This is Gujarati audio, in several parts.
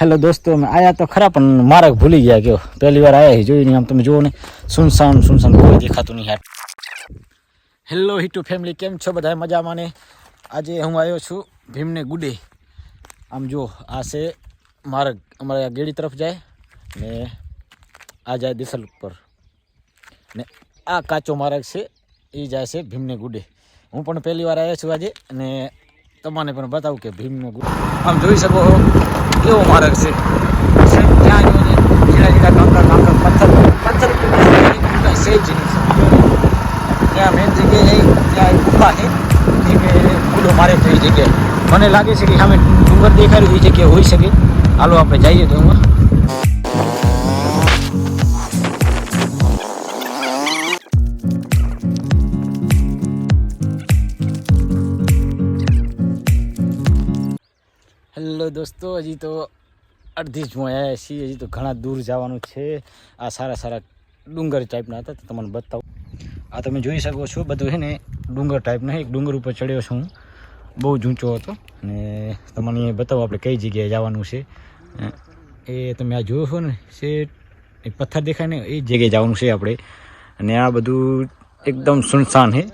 હેલો દોસ્તો અમે આયા તો ખરા, પણ માર્ગ ભૂલી ગયા કયો પહેલી વાર આયા જોઈ નહીં, આમ તમે જુઓ ને સુનસાન સુનસાન કોઈ દેખાતું નહીં યાર. હેલો હિટુ ફેમિલી કેમ છો બધા? મજામાં ને? આજે હું આવ્યો છું ભીમને ગુડે. આમ જુઓ, આ છે માર્ગ અમારે આ ગેડી તરફ જાય ને આ જાય દિસલ ઉપર. ને આ કાચો માર્ગ છે એ જાય છે ભીમને ગુડે. હું પણ પહેલી વાર આવ્યો છું આજે અને તમને પણ બતાવું કે ભીમનો ગુરુ આમ જોઈ શકો છો, કેવો માર્ગ છે. ત્યાં જો ને જીડા જીડા કાંકર ત્યાં મેન જગ્યાએ ત્યાં ગુફા છે. મારે તો જગ્યાએ. મને લાગે છે કે સામે ડુંગર દેખાડ્યું એ જગ્યાએ હોઈ શકે. હાલો, આપણે જઈએ તો એમાં. હેલો દોસ્તો, હજી તો અડધી જ આવ્યા છીએ હજી તો ઘણા દૂર જવાનું છે. આ સારા સારા ડુંગર ટાઈપના હતા, તો તમને બતાવું. આ તમે જોઈ શકો છો, બધું છે ને ડુંગર ટાઈપના એક ડુંગર ઉપર ચડ્યો છું હું. બહુ ઊંચો હતો. અને તમને બતાવો, આપણે કઈ જગ્યાએ જવાનું છે. એ તમે આ જોયો છો ને, છે, એ પથ્થર દેખાય ને, એ જગ્યાએ જવાનું છે આપણે. અને આ બધું એકદમ સુનસાન છે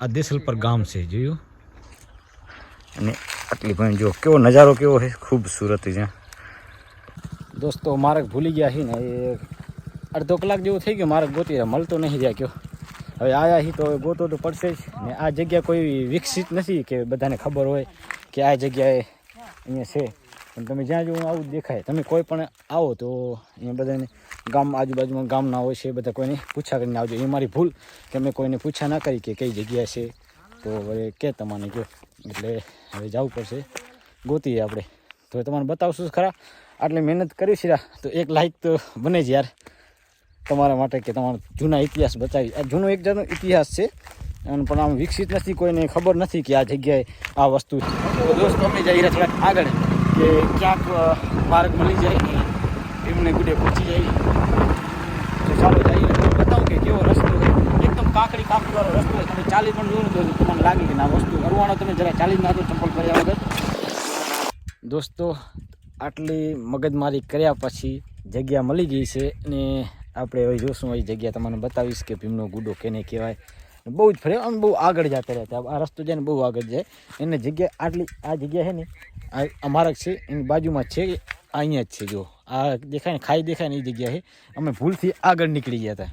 આ દેસલ પર ગામ છે, જોયું? અને આટલી પણ જો, કેવો નજારો કેવો છે, ખૂબસૂરત છે. દોસ્તો માર્ગ ભૂલી ગયા છે ને, એ અડધો કલાક જેવું થઈ ગયું માર્ગ ગોતી મળતો નહીં રહ્યા કયો. હવે આયા હી તો હવે ગોતો તો પડશે જ. ને આ જગ્યા કોઈ વિકસિત નથી કે બધાને ખબર હોય કે આ જગ્યાએ અહીંયા છે. પણ તમે જ્યાં જો આવું દેખાય. તમે કોઈ પણ આવો તો અહીંયા બધાને ગામ આજુબાજુમાં ગામના હોય છે બધા કોઈને પૂછા કરીને આવજો. એ મારી ભૂલ કે મેં કોઈને પૂછા ના કરી કે કઈ જગ્યા છે. તો હવે કે તમને કહો એટલે હવે જવું પડશે. ગોતીએ આપણે. તો તમને બતાવશું ખરા. આટલી મહેનત કરી છે તો એક લાઈક તો બને જ યાર. તમારા માટે કે તમારો જૂના ઇતિહાસ બતાવી. આ જૂનો એક જાતનો ઇતિહાસ છે. અને પણ આમ વિકસિત નથી કોઈને. ખબર નથી કે આ જગ્યાએ આ વસ્તુ છે. દોસ્તો, અમે જઈ રહ્યા થોડાક આગળ. કે ક્યાંક માર્ગ મળી જાય એમને ગુડે પહોંચી જાય. તો ચાલો જઈએ. બતાવું કે કેવો રસ્તો એકદમ કાકડી કાકડી વાળો રસ્તો તમે ચાલી પણ જોયું તો તમને લાગે કે ના વસ્તુ કરવાનો તમે જરા ચાલી નાખો ચંપલ કર્યા વગર. દોસ્તો, આટલી મગજમારી કર્યા પછી જગ્યા મળી ગઈ છે અને આપણે હવે જોશું, એ જગ્યા તમને બતાવીશ કે ભીમનો ગુડો કેને કહેવાય. બહુ જ ફરે અને બહુ આગળ જતા રહેતા. આ રસ્તો જાય ને બહુ આગળ જાય. એને જગ્યા, આટલી, આ જગ્યા છે ને, આ અમારા છે, એની બાજુમાં છે, અહીંયા જ છે, જો. આ દેખાય ને, ખાઈ દેખાય ને એ જગ્યા છે. અમે ભૂલથી આગળ નીકળી ગયા હતા.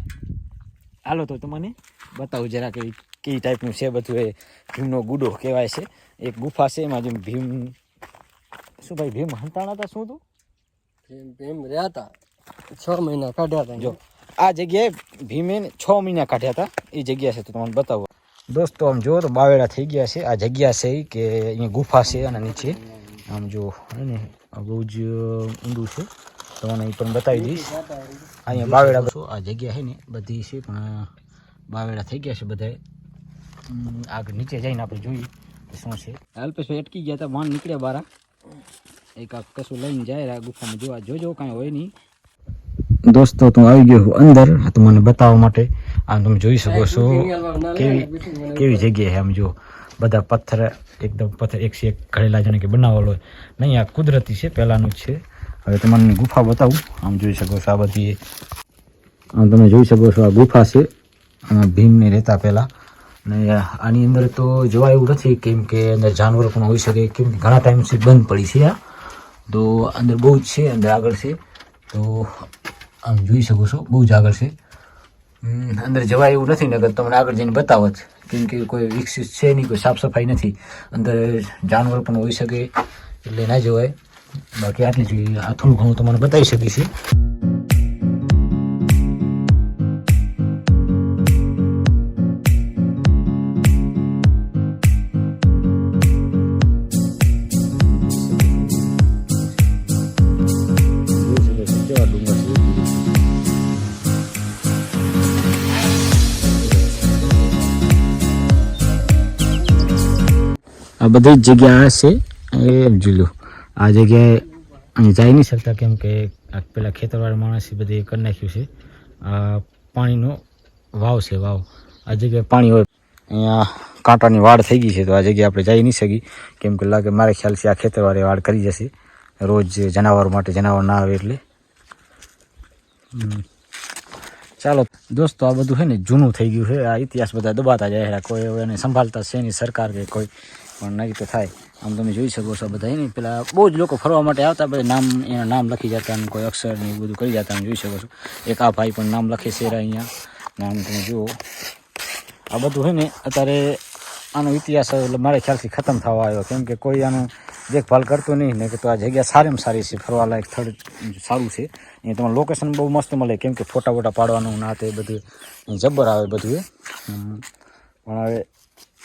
હાલો તો તમને બતાવું જરા કે કઈ ટાઈપનું છે બધું એ ભીમનો ગુડો કહેવાય છે. એક ગુફા છે એમાં જેમ ભીમ શું ભાઈ ભીમ હંતાણા હતા શું હતું? ભીમ રહ્યા હતા. છ મહિના કાઢ્યા હતા જો આ જગ્યાએ ભીમે છ મહિના કાઢ્યા હતા. એ જગ્યા છે તો તમને બતાવો. દોસ્તો આમ જુઓ તો બાવેડા થઈ ગયા છે. આ જગ્યા છે કે અહીંયા ગુફા છે અને નીચે. આમ જો હે ને બહુ જ ઊંડું છે. તમને એ પણ બતાવી દઈશ. અહીંયા બાવેડા બધું આ જગ્યા છે ને બધી છે પણ બાવેડા થઈ ગયા છે હમ, આગળ નીચે જઈને આપણે જોઈએ કે શું છે. અલ્પેશભાઈ અટકી ગયા હતા વાન નીકળ્યા બારા. એક આ કશું લઈને જાય આ ગુફામાં જોવા. જોજો કાંઈ હોય નહીં. દોસ્તો તું આવી ગયો અંદર. તો મને બતાવવા માટે. આમ તમે જોઈ શકો છો કેવી કેવી જગ્યા છે આમ જો. બધા પથ્થર એકદમ પથ્થર એક એક ઘડેલા જાણે કે બનાવેલો હોય. નહીં આ કુદરતી છે પહેલાંનું જ છે. હવે તમને ગુફા બતાવું. આમ જોઈ શકો છો આ બધી. આમ તમે જોઈ શકો છો આ ગુફા છે. ભીમને રહેતા પહેલાં અને આની અંદર તો જોવા એવું નથી, કેમ કે અંદર જાનવરો પણ હોઈ શકે, કેમ કે ઘણા ટાઈમથી બંધ પડી છે આ. તો અંદર બહુ જ છે, અંદર આગળ છે. તો આમ જોઈ શકો છો, બહુ જ આગળ છે. અંદર જવાય એવું નથી નગર તમને આગળ જઈને બતાવો કેમ કે કોઈ વિકસિત છે નહીં, કોઈ સાફ સફાઈ નથી. અંદર જાનવર પણ હોઈ શકે, એટલે ના જવાય. બાકી આટલી જોઈએ આ થોડું ઘણું તમને બતાવી શકીશ. આ બધી જ જગ્યા છે. એ જુલું આ જગ્યાએ જઈ નહીં શકતા કેમ કે પેલા ખેતરવાળા માણસે બધે કરી નાખ્યું છે. પાણીનો વાવ છે, વાવ. આ જગ્યાએ પાણી હોય. અહીંયા કાંટાની વાડ થઈ ગઈ છે, તો આ જગ્યાએ આપણે જઈ નહીં શકી કેમ કે લાગે મારે ખ્યાલથી આ ખેતરવાળી વાડ કરી જશે. રોજ જનાવર માટે જનાવર ના આવે એટલે. ચાલો, દોસ્તો, આ બધું છે ને જૂનું થઈ ગયું છે. આ ઇતિહાસ બધા દબાતા જાય કોઈ એને સંભાળતા છે નહીં સરકાર કે કોઈ. પણ નહીં તો થાય. આમ તમે જોઈ શકો છો બધા નહીં પેલા બહુ જ લોકો ફરવા માટે આવતા, બધા નામ, એના નામ લખી જતા કોઈ અક્ષર ને બધું કરી જતા જોઈ શકો છો. એક આ ભાઈ પણ નામ લખે છે અહીંયા. નામ તમે જુઓ. આ બધું હોય ને અત્યારે આનો ઇતિહાસ મારે ખ્યાલથી ખતમ થવા આવ્યો. કેમ કે કોઈ આનું દેખભાલ કરતું નહીં ને કે તો આ જગ્યા સારામાં સારી છે ફરવાલાયક સ્થળ સારું છે. એ તમારે લોકેશન બહુ મસ્ત મળે. કેમ કે ફોટા વોટા પાડવાનું ના તે બધું જબ્બર આવે બધું. પણ હવે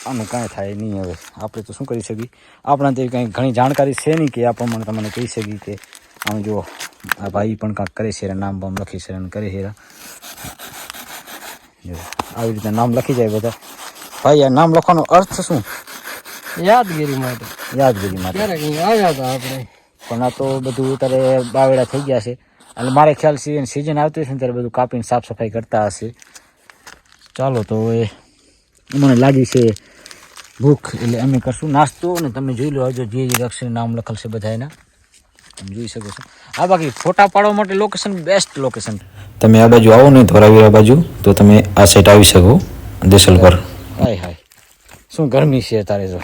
આનું કાંઈ થાય નહીં હવે. આપણે તો શું કરી શકીએ? આપણા તે કંઈ ઘણી જાણકારી છે નહીં કે આ પ્રમાણે તમને કહી શકીએ કે આમ જો આ ભાઈ પણ કાંઈક કરે છે નામ બામ લખી છે અને કરે છે જો, આવી રીતે નામ લખી જાય બધા. ભાઈ આ નામ લખવાનો અર્થ શું? યાદગીરી માટે. યાદગીરી માટે. આવ્યા હતા આપણે. પણ આ તો બધું અત્યારે બાવેડા થઈ ગયા છે. એટલે મારે ખ્યાલ છે સિઝન આવતી હશે ને ત્યારે બધું કાપીને સાફ સફાઈ કરતા હશે. ચાલો તો હવે મને લાગી છે ભૂખ. એટલે અમે કરશું નાસ્તો અને તમે જોઈ લો હજુ જે જે અક્ષર નામ લખેલ છે બધા એના તમે જોઈ શકો છો. આ બાકી ફોટા પાડવા માટે લોકેશન બેસ્ટ લોકેશન તમે આ બાજુ આવો ને ધોરાવીરા બાજુ તો તમે આ સાઈડ આવી શકો દેસલ પર. હાય હાય. શું ગરમી છે તારે તો?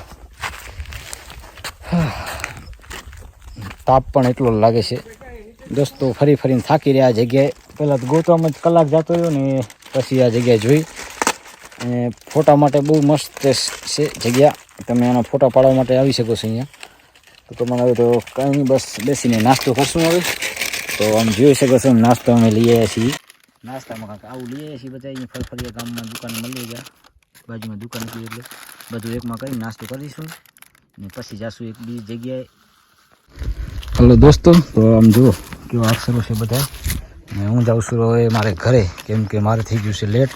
તાપ પણ એટલો લાગે છે. દોસ્તો ફરી ફરીને થાકી રહ્યા આ જગ્યાએ. પહેલાં તો ગોતવામાં જ કલાક જતો રહ્યો ને પછી આ જગ્યાએ જોઈ. અને ફોટા માટે બહુ મસ્ત છે જગ્યા. તમે આના ફોટા પાડવા માટે આવી શકો છો અહીંયા. તો તમારે હવે તો કાંઈ બસ બેસીને નાસ્તો કરશું હવે. તો આમ જોઈ શકો છો નાસ્તો અમે લઈ આવ્યા છીએ. નાસ્તામાં કાંઈક આવું લઈ આવ્યા છીએ બધા. અહીંયા ફરફરિયા ગામમાં દુકાન મળી ગયા. બાજુમાં દુકાન હતી એટલે બધું એકમાં કરી નાસ્તો કરીશું. ને પછી જાશું એક બીજી જગ્યાએ. હલો દોસ્તો, તો આમ જુઓ કેવા અક્ષરો છે બધા. ને હું જાઉં છું હવે મારે ઘરે, કેમ કે મારે થઈ ગયું છે લેટ.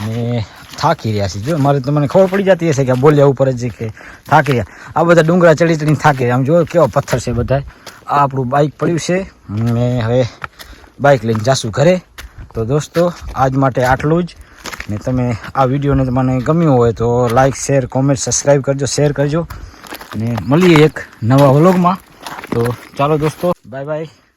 અને થાકી રહ્યા છે. જો, મારે તમને ખબર પડી જતી હશે કે બોલ્યા ઉપર જ કે થાકી રહ્યા. આ બધા ડુંગરા ચડી ચડીને થાકી રહ્યા. આમ જો કેવા પથ્થર છે બધા આ આપણું બાઇક પડ્યું છે. ને હવે બાઇક લઈને જાશું ઘરે. તો દોસ્તો, આજ માટે આટલું જ. ને તમે આ વિડીયોને તમને ગમ્યું હોય તો લાઇક શેર કોમેન્ટ સબસ્ક્રાઈબ કરજો શેર કરજો. અને મળીએ એક નવા વ્લોગમાં તો ચાલો દોસ્તો બાય બાય